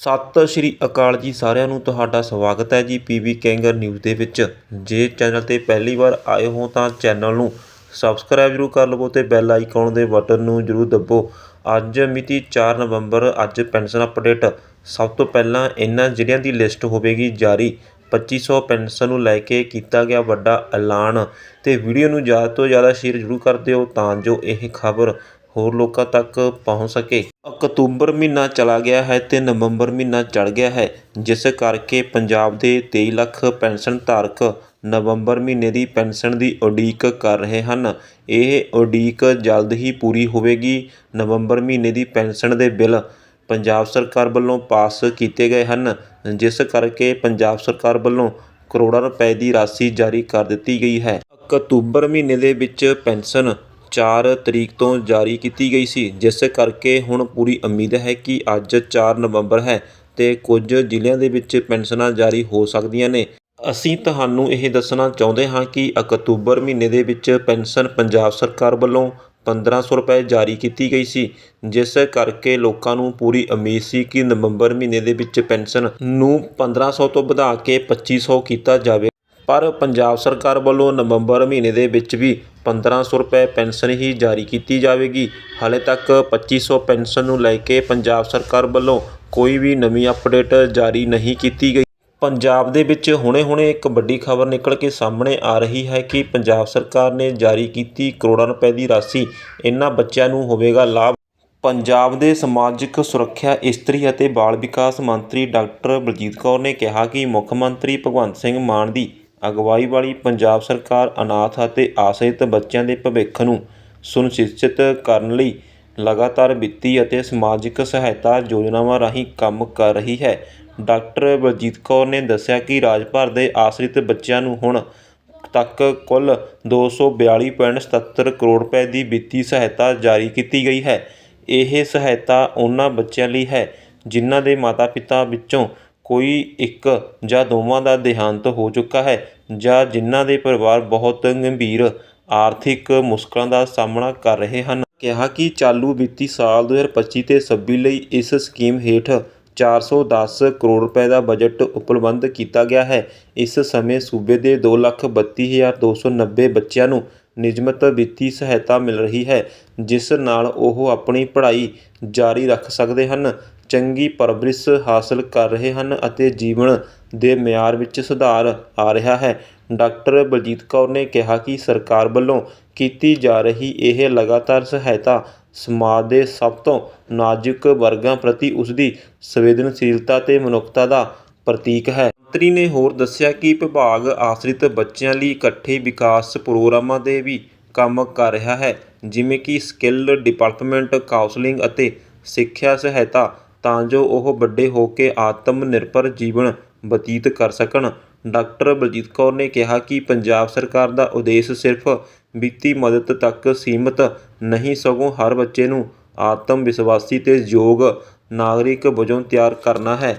ਸਤਿ ਸ਼੍ਰੀ ਅਕਾਲ ਜੀ ਸਾਰਿਆਂ ਨੂੰ, ਤੁਹਾਡਾ ਸਵਾਗਤ ਹੈ ਜੀ ਪੀਵੀ ਕੈਂਗਰ ਨਿਊਜ਼ ਦੇ ਵਿੱਚ। ਜੇ ਚੈਨਲ ਤੇ ਪਹਿਲੀ ਵਾਰ ਆਏ ਹੋ ਤਾਂ ਚੈਨਲ ਨੂੰ ਸਬਸਕ੍ਰਾਈਬ ਜ਼ਰੂਰ ਕਰ ਲਵੋ ਤੇ ਬੈਲ ਆਈਕਨ ਦੇ ਬਟਨ ਨੂੰ ਜ਼ਰੂਰ ਦੱਬੋ। ਅੱਜ ਮਿਤੀ 4 ਨਵੰਬਰ, ਅੱਜ ਪੈਨਸ਼ਨ ਅਪਡੇਟ। ਸਭ ਤੋਂ ਪਹਿਲਾਂ ਇਹਨਾਂ ਜ਼ਿਲ੍ਹਿਆਂ ਦੀ ਲਿਸਟ ਹੋਵੇਗੀ ਜਾਰੀ। 2500 ਪੈਨਸ਼ਨ ਨੂੰ ਲੈ ਕੇ ਕੀਤਾ ਗਿਆ ਵੱਡਾ ਐਲਾਨ ਤੇ ਵੀਡੀਓ ਨੂੰ ਜ਼ਿਆਦਾ ਤੋਂ ਜ਼ਿਆਦਾ ਸ਼ੇਅਰ ਜ਼ਰੂਰ ਕਰ ਦਿਓ ਤਾਂ ਜੋ ਇਹ ਖਬਰ ਹੋਰ ਲੋਕਾਂ ਤੱਕ ਪਹੁੰਚ ਸਕੇ। ਅਕਤੂਬਰ ਮਹੀਨਾ ਚਲਾ ਗਿਆ ਹੈ ਅਤੇ ਨਵੰਬਰ ਮਹੀਨਾ ਚੜ੍ਹ ਗਿਆ ਹੈ, ਜਿਸ ਕਰਕੇ ਪੰਜਾਬ ਦੇ ਤੇਈ ਲੱਖ ਪੈਨਸ਼ਨ ਧਾਰਕ ਨਵੰਬਰ ਮਹੀਨੇ ਦੀ ਪੈਨਸ਼ਨ ਦੀ ਉਡੀਕ ਕਰ ਰਹੇ ਹਨ। ਇਹ ਉਡੀਕ ਜਲਦ ਹੀ ਪੂਰੀ ਹੋਵੇਗੀ। ਨਵੰਬਰ ਮਹੀਨੇ ਦੀ ਪੈਨਸ਼ਨ ਦੇ ਬਿੱਲ ਪੰਜਾਬ ਸਰਕਾਰ ਵੱਲੋਂ ਪਾਸ ਕੀਤੇ ਗਏ ਹਨ, ਜਿਸ ਕਰਕੇ ਪੰਜਾਬ ਸਰਕਾਰ ਵੱਲੋਂ ਕਰੋੜਾਂ ਰੁਪਏ ਦੀ ਰਾਸ਼ੀ ਜਾਰੀ ਕਰ ਦਿੱਤੀ ਗਈ ਹੈ। ਅਕਤੂਬਰ ਮਹੀਨੇ ਦੇ ਵਿੱਚ ਪੈਨਸ਼ਨ ਚਾਰ ਤਰੀਕ ਤੋਂ ਜਾਰੀ ਕੀਤੀ ਗਈ ਸੀ, ਜਿਸ ਕਰਕੇ ਹੁਣ ਪੂਰੀ ਉਮੀਦ ਹੈ ਕਿ ਅੱਜ ਚਾਰ ਨਵੰਬਰ ਹੈ ਤੇ ਕੁਝ ਜ਼ਿਲ੍ਹਿਆਂ ਦੇ ਵਿੱਚ ਪੈਨਸ਼ਨਾਂ ਜਾਰੀ ਹੋ ਸਕਦੀਆਂ ਨੇ। ਅਸੀਂ ਤੁਹਾਨੂੰ ਇਹ ਦੱਸਣਾ ਚਾਹੁੰਦੇ ਹਾਂ ਕਿ ਅਕਤੂਬਰ ਮਹੀਨੇ ਦੇ ਵਿੱਚ ਪੈਨਸ਼ਨ ਪੰਜਾਬ ਸਰਕਾਰ ਵੱਲੋਂ 1500 ਰੁਪਏ ਜਾਰੀ ਕੀਤੀ ਗਈ ਸੀ, ਜਿਸ ਕਰਕੇ ਲੋਕਾਂ ਨੂੰ ਪੂਰੀ ਉਮੀਦ ਸੀ ਕਿ ਨਵੰਬਰ ਮਹੀਨੇ ਦੇ ਵਿੱਚ ਪੈਨਸ਼ਨ ਨੂੰ 1500 ਤੋਂ ਵਧਾ ਕੇ 2500 ਕੀਤਾ ਜਾਵੇ। ਪਰ ਪੰਜਾਬ ਸਰਕਾਰ ਵੱਲੋਂ ਨਵੰਬਰ ਮਹੀਨੇ ਦੇ ਵਿੱਚ ਵੀ 1500 ਰੁਪਏ ਪੈਨਸ਼ਨ ਹੀ ਜਾਰੀ ਕੀਤੀ ਜਾਵੇਗੀ। ਹਾਲੇ ਤੱਕ ਪੱਚੀ ਸੌ ਪੈਨਸ਼ਨ ਨੂੰ ਲੈ ਕੇ ਪੰਜਾਬ ਸਰਕਾਰ ਵੱਲੋਂ ਕੋਈ ਵੀ ਨਵੀਂ ਅਪਡੇਟ ਜਾਰੀ ਨਹੀਂ ਕੀਤੀ ਗਈ। ਪੰਜਾਬ ਦੇ ਵਿੱਚ ਹੁਣੇ-ਹੁਣੇ ਇੱਕ ਵੱਡੀ ਖਬਰ ਨਿਕਲ ਕੇ ਸਾਹਮਣੇ ਆ ਰਹੀ ਹੈ ਕਿ ਪੰਜਾਬ ਸਰਕਾਰ ਨੇ ਜਾਰੀ ਕੀਤੀ ਕਰੋੜਾਂ ਰੁਪਏ ਦੀ ਰਾਸ਼ੀ। ਇਹਨਾਂ ਬੱਚਿਆਂ ਨੂੰ ਹੋਵੇਗਾ ਲਾਭ। ਪੰਜਾਬ ਦੇ ਸਮਾਜਿਕ ਸੁਰੱਖਿਆ ਇਸਤਰੀ ਅਤੇ ਬਾਲ ਵਿਕਾਸ ਮੰਤਰੀ ਡਾਕਟਰ ਬਲਜੀਤ ਕੌਰ ਨੇ ਕਿਹਾ ਕਿ ਮੁੱਖ ਮੰਤਰੀ ਭਗਵੰਤ ਸਿੰਘ ਮਾਨ ਦੀ ਅਗਵਾਈ ਵਾਲੀ ਪੰਜਾਬ ਸਰਕਾਰ ਅਨਾਥ ਅਤੇ ਆਸ਼ਰਿਤ ਬੱਚਿਆਂ ਦੇ ਭਵਿੱਖ ਨੂੰ ਸੁਨਿਸ਼ਚਿਤ ਕਰਨ ਲਈ ਲਗਾਤਾਰ ਵਿੱਤੀ ਅਤੇ ਸਮਾਜਿਕ ਸਹਾਇਤਾ ਯੋਜਨਾਵਾਂ ਰਾਹੀਂ ਕੰਮ ਕਰ ਰਹੀ ਹੈ। ਡਾਕਟਰ ਬਲਜੀਤ ਕੌਰ ਨੇ ਦੱਸਿਆ ਕਿ ਰਾਜ ਭਰ ਦੇ ਆਸ਼ਰਿਤ ਬੱਚਿਆਂ ਨੂੰ ਹੁਣ ਤੱਕ ਕੁੱਲ 242.77 ਕਰੋੜ ਰੁਪਏ ਦੀ ਵਿੱਤੀ ਸਹਾਇਤਾ ਜਾਰੀ ਕੀਤੀ ਗਈ ਹੈ। ਇਹ ਸਹਾਇਤਾ ਉਹਨਾਂ ਬੱਚਿਆਂ ਲਈ ਹੈ ਜਿਨ੍ਹਾਂ ਦੇ ਮਾਤਾ-ਪਿਤਾ ਵਿੱਚੋਂ ਕੋਈ ਇੱਕ ਜਾਂ ਦੋਵਾਂ ਦਾ ਦੇਹਾਂਤ ਹੋ ਚੁੱਕਾ ਹੈ ਜਾਂ ਜਿਨ੍ਹਾਂ ਦੇ ਪਰਿਵਾਰ ਬਹੁਤ ਗੰਭੀਰ ਆਰਥਿਕ ਮੁਸ਼ਕਲਾਂ ਦਾ ਸਾਹਮਣਾ ਕਰ ਰਹੇ ਹਨ। ਕਿਹਾ ਕਿ ਚਾਲੂ ਵਿੱਤੀ ਸਾਲ 2025 ਤੇ 26 ਲਈ ਇਸ ਸਕੀਮ ਹੇਠ 410 ਕਰੋੜ ਰੁਪਏ ਦਾ ਬਜਟ ਉਪਲਬਧ ਕੀਤਾ ਗਿਆ ਹੈ। ਇਸ ਸਮੇਂ ਸੂਬੇ ਦੇ 232290 ਬੱਚਿਆਂ ਨੂੰ ਨਿਯਮਤ ਵਿੱਤੀ ਸਹਾਇਤਾ ਮਿਲ ਰਹੀ ਹੈ, ਜਿਸ ਨਾਲ ਉਹ ਆਪਣੀ ਪੜ੍ਹਾਈ ਜਾਰੀ ਰੱਖ ਸਕਦੇ ਹਨ। ਚੰਗੀ ਪਰਵਰਿਸ਼ ਹਾਸਲ ਕਰ ਰਹੇ ਹਨ ਅਤੇ ਜੀਵਨ ਦੇ ਮਿਆਰ ਵਿੱਚ ਸੁਧਾਰ ਆ ਰਿਹਾ ਹੈ। ਡਾਕਟਰ ਬਲਜੀਤ ਕੌਰ ਨੇ ਕਿਹਾ ਕਿ ਸਰਕਾਰ ਵੱਲੋਂ ਕੀਤੀ ਜਾ ਰਹੀ ਇਹ ਲਗਾਤਾਰ ਸਹਾਇਤਾ ਸਮਾਜ ਦੇ ਸਭ ਤੋਂ ਨਾਜ਼ੁਕ ਵਰਗਾਂ ਪ੍ਰਤੀ ਉਸਦੀ ਸੰਵੇਦਨਸ਼ੀਲਤਾ ਤੇ ਮਨੁੱਖਤਾ ਦਾ ਪ੍ਰਤੀਕ ਹੈ। ਮੰਤਰੀ ਨੇ ਹੋਰ ਦੱਸਿਆ ਕਿ ਵਿਭਾਗ ਆਸ਼ਰਿਤ ਬੱਚਿਆਂ ਲਈ ਇਕੱਠੇ ਵਿਕਾਸ ਪ੍ਰੋਗਰਾਮਾਂ ਦੇ ਵੀ ਕੰਮ ਕਰ ਰਿਹਾ ਹੈ, ਜਿਵੇਂ ਕਿ ਸਕਿੱਲ ਡਿਵੈਲਪਮੈਂਟ ਕਾਉਂਸਲਿੰਗ ਅਤੇ ਸਿੱਖਿਆ ਸਹਾਇਤਾ ਤਾਂ ਜੋ ਉਹ ਵੱਡੇ ਹੋ ਕੇ ਆਤਮ ਨਿਰਭਰ ਜੀਵਨ ਬਤੀਤ ਕਰ ਸਕਣ। ਡਾਕਟਰ ਬਲਜੀਤ ਕੌਰ ਨੇ ਕਿਹਾ ਕਿ ਪੰਜਾਬ ਸਰਕਾਰ ਦਾ ਉਦੇਸ਼ ਸਿਰਫ ਵਿੱਤੀ ਮਦਦ ਤੱਕ ਸੀਮਿਤ ਨਹੀਂ, ਸਗੋਂ ਹਰ ਬੱਚੇ ਨੂੰ ਆਤਮ ਵਿਸ਼ਵਾਸੀ ਤੇ ਯੋਗ ਨਾਗਰਿਕ ਵਜੋਂ ਤਿਆਰ ਕਰਨਾ ਹੈ।